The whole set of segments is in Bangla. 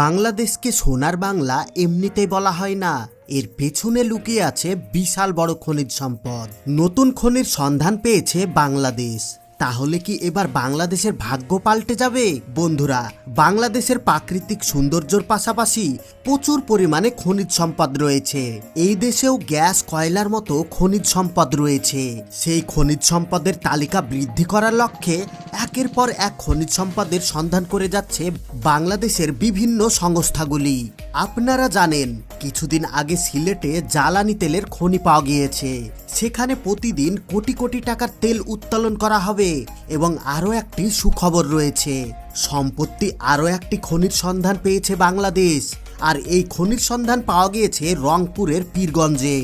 বাংলাদেশকে সোনার বাংলা এমনিতেই বলা হয় না। এর পেছনে লুকিয়ে আছে বিশাল বড় খনিজ সম্পদ। নতুন খনির সন্ধান পেয়েছে বাংলাদেশ। তাহলে কি এবার বাংলাদেশের ভাগ্য পাল্টে যাবে? বন্ধুরা, বাংলাদেশের প্রাকৃতিক সৌন্দর্যর পাশাপাশি প্রচুর পরিমাণে খনিজ সম্পদ রয়েছে। এই দেশেও গ্যাস, কয়লার মতো খনিজ সম্পদ রয়েছে। সেই খনিজ সম্পদের তালিকা বৃদ্ধি করার লক্ষ্যে একের পর এক খনিজ সম্পদের সন্ধান করে যাচ্ছে বাংলাদেশের বিভিন্ন সংস্থাগুলি। আপনারা জানেন, কিছুদিন আগে সিলেটে জ্বালানি তেলের খনি পাওয়া গিয়েছে। সেখানে প্রতিদিন কোটি কোটি টাকার তেল উত্তোলন করা হবে এবং আরও একটি সুখবর রয়েছে। সম্পত্তি আরও একটি খনির সন্ধান পেয়েছে বাংলাদেশ। আর এই খনির সন্ধান পাওয়া গিয়েছে রংপুরের পীরগঞ্জে।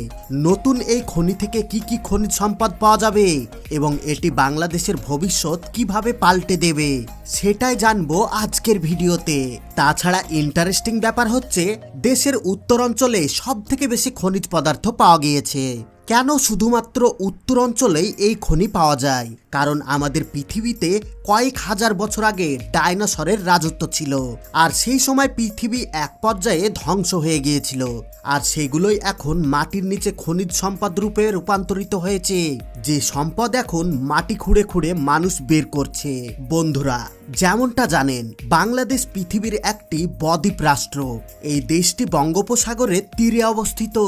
নতুন এই খনি থেকে কি কি খনিজ সম্পদ পাওয়া যাবে এবং এটি বাংলাদেশের ভবিষ্যৎ কীভাবে পাল্টে দেবে, সেটাই জানব আজকের ভিডিওতে। তাছাড়া ইন্টারেস্টিং ব্যাপার হচ্ছে, দেশের উত্তরাঞ্চলে সব থেকে বেশি খনিজ পদার্থ পাওয়া গিয়েছে। কেন শুধুমাত্র উত্তর অঞ্চলেই এই খনি পাওয়া যায়? কারণ আমাদের পৃথিবীতে কয়েক হাজার বছর আগে ডাইনোসরের রাজত্ব ছিল। আর সেই সময় পৃথিবী এক পর্যায়ে ধ্বংস হয়ে গিয়েছিল। আর সেগুলোই এখন মাটির নিচে খনিজ সম্পদ রূপে রূপান্তরিত হয়েছে। যে সম্পদ এখন মাটি খুঁড়ে খুঁড়ে মানুষ বের করছে। বন্ধুরা, যেমনটা জানেন, বাংলাদেশ পৃথিবীর একটি বদ্বীপ রাষ্ট্র। এই দেশটি বঙ্গোপসাগরের তীরে অবস্থিত।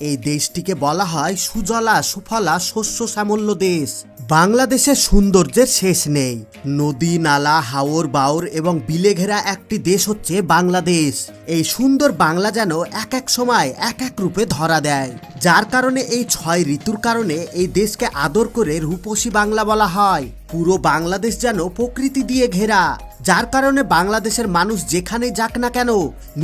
এই দেশটিকে বলা হয় সুজলা সুফলা শস্য শ্যামল্য দেশ। বাংলাদেশের সৌন্দর্যের শেষ নেই। নদী, নালা, হাওর বাওর এবং বিলে ঘেরা একটি দেশ হচ্ছে বাংলাদেশ। এই সুন্দর বাংলা যেন এক এক সময় এক এক রূপে ধরা দেয়। যার কারণে এই ছয় ঋতুর কারণে এই দেশকে আদর করে রূপসী বাংলা বলা হয়। পুরো বাংলাদেশ যেন প্রকৃতি দিয়ে ঘেরা। যার কারণে বাংলাদেশের মানুষ যেখানে যাক না কেন,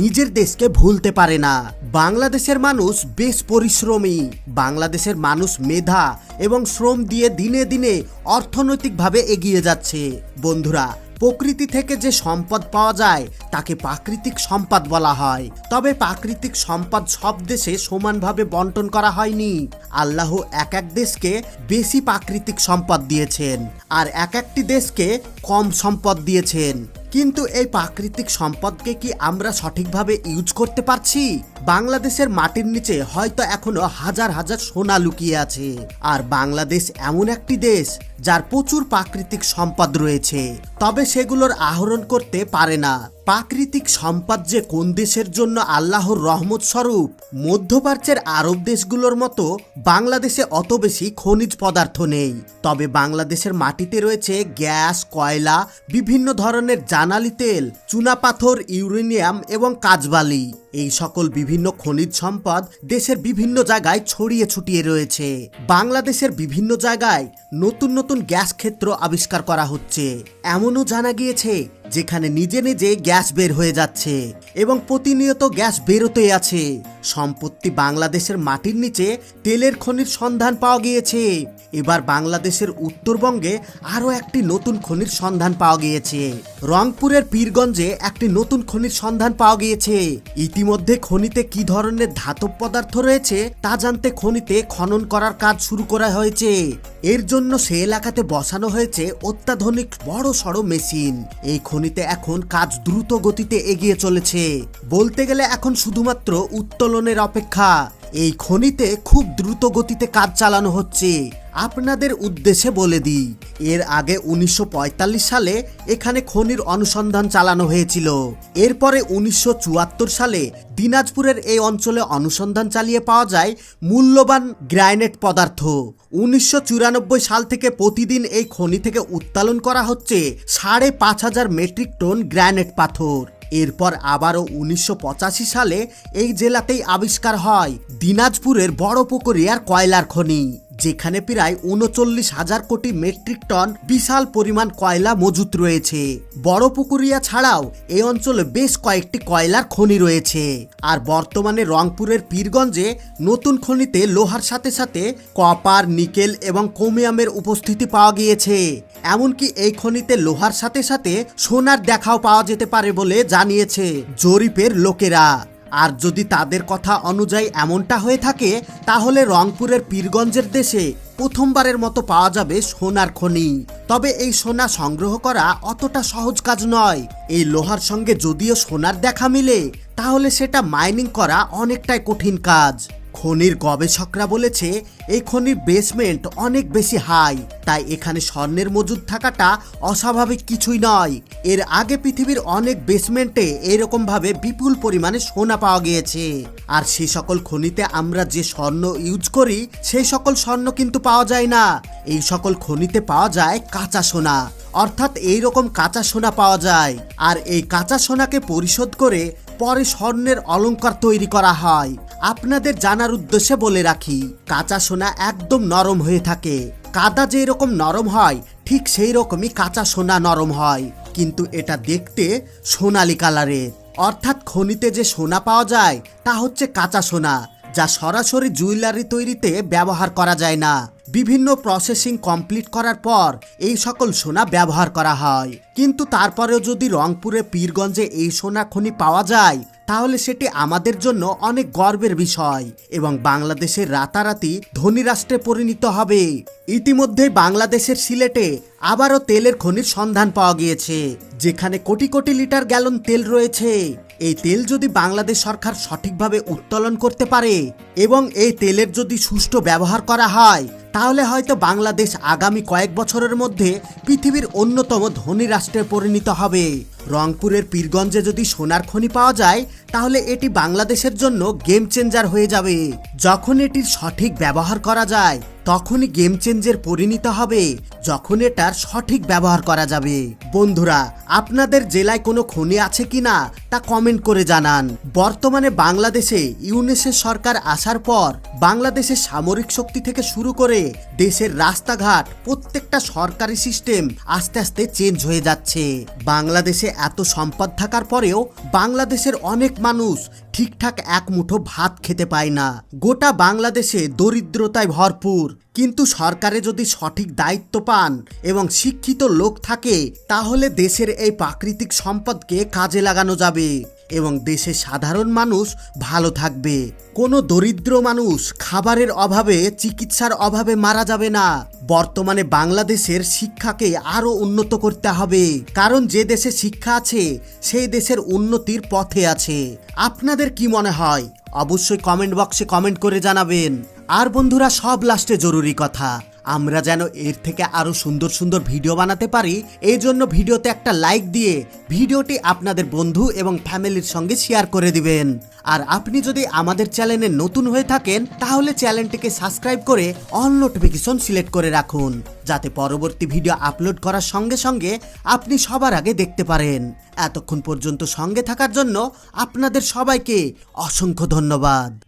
নিজের দেশকে ভুলতে পারে না। বাংলাদেশের মানুষ বেশ পরিশ্রমী। বাংলাদেশের মানুষ মেধা এবং শ্রম দিয়ে দিনে দিনে অর্থনৈতিকভাবে এগিয়ে যাচ্ছে। বন্ধুরা প্রকৃতি থেকে যে সম্পদ পাওয়া যায়, তাকে প্রাকৃতিক সম্পদ বলা হয়। তবে প্রাকৃতিক সম্পদ সব দেশে সমানভাবে বন্টন করা হয়নি। আল্লাহ এক এক দেশকে বেশি প্রাকৃতিক সম্পদ দিয়েছেন আর এক একটি দেশকে কম সম্পদ দিয়েছেন। কিন্তু এই প্রাকৃতিক সম্পদকে কি আমরা সঠিকভাবে ইউজ করতে পারছি? বাংলাদেশের মাটির নিচে হয়তো এখনও হাজার হাজার সোনা লুকিয়ে আছে। আর বাংলাদেশ এমন একটি দেশ যার প্রচুর প্রাকৃতিক সম্পদ রয়েছে। তবে সেগুলোর আহরণ করতে পারে না। প্রাকৃতিক সম্পদ যে কোন দেশের জন্য আল্লাহর রহমত স্বরূপ, মধ্যপ্রাচ্যের আরব দেশগুলোর মতো বাংলাদেশে অত বেশি খনিজ পদার্থ নেই। তবে বাংলাদেশের মাটিতে রয়েছে গ্যাস, কয়লা, বিভিন্ন ধরনের জানালি তেল, চুনাপাথর, ইউরেনিয়াম এবং কাজবালি এই সকল বিভিন্ন খনিজ সম্পদ দেশের বিভিন্ন জায়গায় ছড়িয়ে ছুটিয়ে রয়েছে। বাংলাদেশের বিভিন্ন জায়গায় নতুন নতুন গ্যাস ক্ষেত্র আবিষ্কার করা হচ্ছে। এমনও জানা গিয়েছে যেখানে নিজে নিজে গ্যাস বের হয়ে যাচ্ছে এবং প্রতিনিয়ত গ্যাস বেরোতেই আছে। সম্পত্তি বাংলাদেশের মাটির নিচে তেলের খনির সন্ধান পাওয়া গিয়েছে। এবার বাংলাদেশের উত্তরবঙ্গে আরও একটি নতুন খনির সন্ধান পাওয়া গিয়েছে। রংপুরের পীরগঞ্জে একটি নতুন খনির সন্ধান পাওয়া গিয়েছে। ইতিমধ্যে খনিতে কি ধরনের ধাতব পদার্থ রয়েছে তা জানতে খনিতে খনন করার কাজ শুরু করা হয়েছে। এর জন্য সে এলাকাতে বসানো হয়েছে অত্যাধুনিক বড় সড়ো মেশিন। এই খনিতে এখন কাজ দ্রুত গতিতে এগিয়ে চলেছে। বলতে গেলে এখন শুধুমাত্র উত্তোলনের অপেক্ষা। এই খনিতে খুব দ্রুত গতিতে কাজ চালানো হচ্ছে। আপনাদের উদ্দেশ্যে বলে দিই, এর আগে উনিশশো পঁয়তাল্লিশ সালে এখানে খনির অনুসন্ধান চালানো হয়েছিল। এরপরে উনিশশো চুয়াত্তর সালে দিনাজপুরের এই অঞ্চলে অনুসন্ধান চালিয়ে পাওয়া যায় মূল্যবান গ্রানাইট পদার্থ। উনিশশো চুরানব্বই সাল থেকে প্রতিদিন এই খনি থেকে উত্তোলন করা হচ্ছে সাড়ে পাঁচ হাজার মেট্রিক টন গ্রানাইট পাথর। এরপর আবারও উনিশশো পঁচাশি সালে এই জেলাতেই আবিষ্কার হয়। দিনাজপুরের বড় পুকুরিয়ার কয়লার খনি। যেখানে প্রায় উনচল্লিশ হাজার কোটি মেট্রিক টন বিশাল পরিমাণ কয়লা মজুত রয়েছে। বড় পুকুরিয়া ছাড়াও এই অঞ্চলে বেশ কয়েকটি কয়লার খনি রয়েছে। আর বর্তমানে রংপুরের পীরগঞ্জে নতুন খনিতে লোহার সাথে সাথে কপার, নিকেল এবং ক্রোমিয়ামের উপস্থিতি পাওয়া গিয়েছে। এমনকি এই খনিতে লোহার সাথে সাথে সোনার দেখাও পাওয়া যেতে পারে বলে জানিয়েছে জরিপের লোকেরা। আর যদি তাদের কথা অনুযায়ী এমনটা হয়ে থাকে, তাহলে রংপুরের পীরগঞ্জের দেশে প্রথমবারের মতো পাওয়া যাবে সোনার খনি। তবে এই সোনা সংগ্রহ করা অতটা সহজ কাজ নয়। এই লোহার সঙ্গে যদিও সোনার দেখা মিলে, তাহলে সেটা মাইনিং করা অনেকটাই কঠিন কাজ। খনির গবেষকরা বলেছে, এই খনির বেসমেন্ট অনেক বেশি হাই তাই এখানে স্বর্ণের মজুদ থাকাটা অস্বাভাবিক কিছুই নয়। এর আগে পৃথিবীর অনেক বেসমেন্টে এরকমভাবে বিপুল পরিমাণে সোনা পাওয়া গিয়েছে। আর সেই সকল খনিতে আমরা যে স্বর্ণ ইউজ করি সেই সকল স্বর্ণ কিন্তু পাওয়া যায় না। এই সকল খনিতে পাওয়া যায় কাঁচা সোনা। অর্থাৎ এই রকম কাঁচা সোনা পাওয়া যায়। আর এই কাঁচা সোনাকে পরিশোধ করে পরে স্বর্ণের অলঙ্কার তৈরি করা হয়। আপনাদের জানার উদ্দেশ্যে বলে রাখি, কাঁচা সোনা একদম নরম হয়ে থাকে। কাদা যে এরকম নরম হয়, ঠিক সেই রকমই কাঁচা সোনা নরম হয়। কিন্তু এটা দেখতে সোনালি কালারের অর্থাৎ খনিতে যে সোনা পাওয়া যায়, তা হচ্ছে কাঁচা সোনা, যা সরাসরি জুয়েলারি তৈরিতে ব্যবহার করা যায় না। বিভিন্ন প্রসেসিং কমপ্লিট করার পর এই সকল সোনা ব্যবহার করা হয়। কিন্তু তারপরেও যদি রংপুরে পীরগঞ্জে এই সোনা খনি পাওয়া যায় তাহলে সেটি আমাদের জন্য অনেক গর্বের বিষয় এবং বাংলাদেশের রাতারাতি ধনী রাষ্ট্রে পরিণত হবে। ইতিমধ্যেই বাংলাদেশের সিলেটে আবারও তেলের খনির সন্ধান পাওয়া গিয়েছে, যেখানে কোটি কোটি লিটার গ্যালন তেল রয়েছে। এই তেল যদি বাংলাদেশ সরকার সঠিকভাবে উত্তোলন করতে পারে এবং এই তেলের যদি সুষ্ঠু ব্যবহার করা হয়, তাহলে হয়তো বাংলাদেশ আগামী কয়েক বছরের মধ্যে পৃথিবীর অন্যতম ধনী রাষ্ট্রে পরিণত হবে। রংপুরের পীরগঞ্জে যদি সোনার খনি পাওয়া যায়, তাহলে এটি বাংলাদেশের জন্য গেম চেঞ্জার হয়ে যাবে। যখন এটির সঠিক ব্যবহার করা যায়, তখনই গেম চেঞ্জের পরিণত হবে। যখন এটার সঠিক ব্যবহার করা যাবে। বন্ধুরা, আপনাদের জেলায় কোনো খনি আছে কি না তা কমেন্ট করে জানান। বর্তমানে বাংলাদেশে ইউনেসের সরকার আসার পর বাংলাদেশের সামরিক শক্তি থেকে শুরু করে দেশের রাস্তাঘাট, প্রত্যেকটা সরকারি সিস্টেম আস্তে আস্তে চেঞ্জ হয়ে যাচ্ছে। বাংলাদেশে এত সম্পদ থাকার পরেও বাংলাদেশের অনেক মানুষ ঠিকঠাক এক মুঠো ভাত খেতে পায় না। গোটা বাংলাদেশে দরিদ্রতায় ভরপুর। কিন্তু সরকারে যদি সঠিক দায়িত্ব পান এবং শিক্ষিত লোক থাকে, তাহলে দেশের এই প্রাকৃতিক সম্পদকে কাজে লাগানো যাবে। এবং দেশের সাধারণ মানুষ ভালো থাকবে। কোনো দরিদ্র মানুষ খাবারের অভাবে, চিকিৎসার অভাবে মারা যাবে না। বর্তমানে বাংলাদেশের শিক্ষাকে আরও উন্নত করতে হবে। কারণ যে দেশে শিক্ষা আছে, সেই দেশের উন্নতির পথে আছে। আপনাদের কি মনে হয়? অবশ্যই কমেন্ট বক্সে কমেন্ট করে জানাবেন। আর বন্ধুরা, সব লাস্টে জরুরি কথা। আমরা যেন এর থেকে আরও সুন্দর সুন্দর ভিডিও বানাতে পারি। এই জন্য ভিডিওতে একটা লাইক দিয়ে ভিডিওটি আপনাদের বন্ধু এবং ফ্যামিলির সঙ্গে শেয়ার করে দিবেন। আর আপনি যদি আমাদের চ্যানেলে নতুন হয়ে থাকেন, তাহলে চ্যানেলটিকে সাবস্ক্রাইব করে অল নোটিফিকেশন সিলেক্ট করে রাখুন, যাতে পরবর্তী ভিডিও আপলোড করার সঙ্গে সঙ্গে আপনি সবার আগে দেখতে পারেন। এতক্ষণ পর্যন্ত সঙ্গে থাকার জন্য আপনাদের সবাইকে অসংখ্য ধন্যবাদ।